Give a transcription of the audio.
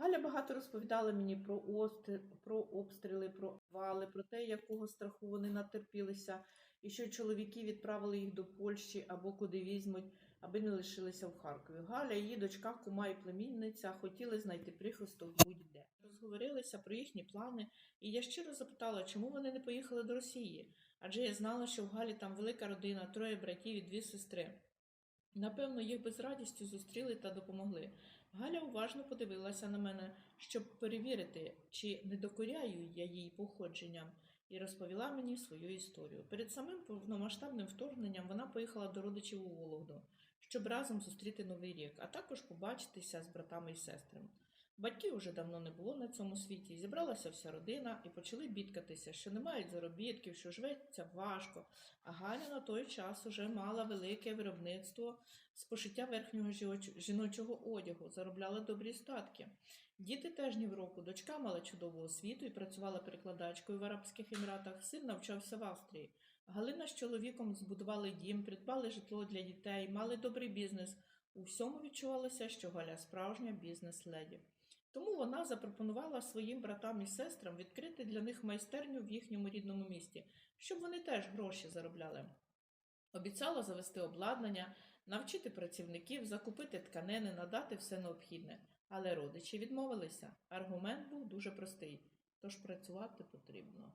Галя багато розповідала мені про, ости- про обстріли, про вали, про те, якого страху вони натерпілися, і що чоловіки відправили їх до Польщі або куди візьмуть, аби не лишилися в Харкові. Галя, її дочка, кума і племінниця хотіли знайти прихисток будь-де. Розговорилися про їхні плани, і я щиро запитала, чому вони не поїхали до Росії. Адже я знала, що в Галі там велика родина, троє братів і дві сестри. Напевно, їх би з радістю зустріли та допомогли. Галя уважно подивилася на мене, щоб перевірити, чи не докоряю я їй походженням, і розповіла мені свою історію. Перед самим повномасштабним вторгненням вона поїхала до родичів у Вологду, щоб разом зустріти новий рік, а також побачитися з братами і сестрами. Батьків уже давно не було на цьому світі, зібралася вся родина і почали бідкатися, що не мають заробітків, що живеться важко. А Галя на той час уже мала велике виробництво з пошиття верхнього жіночого одягу, заробляла добрі статки. Діти теж ні в року. Дочка мала чудову освіту і працювала перекладачкою в Арабських Еміратах. Син навчався в Австрії. Галина з чоловіком збудували дім, придбали житло для дітей, мали добрий бізнес. У всьому відчувалося, що Галя справжня бізнес-леді. Тому вона запропонувала своїм братам і сестрам відкрити для них майстерню в їхньому рідному місті, щоб вони теж гроші заробляли. Обіцяла завести обладнання, навчити працівників, закупити тканини, надати все необхідне. Але родичі відмовилися. Аргумент був дуже простий, тож працювати потрібно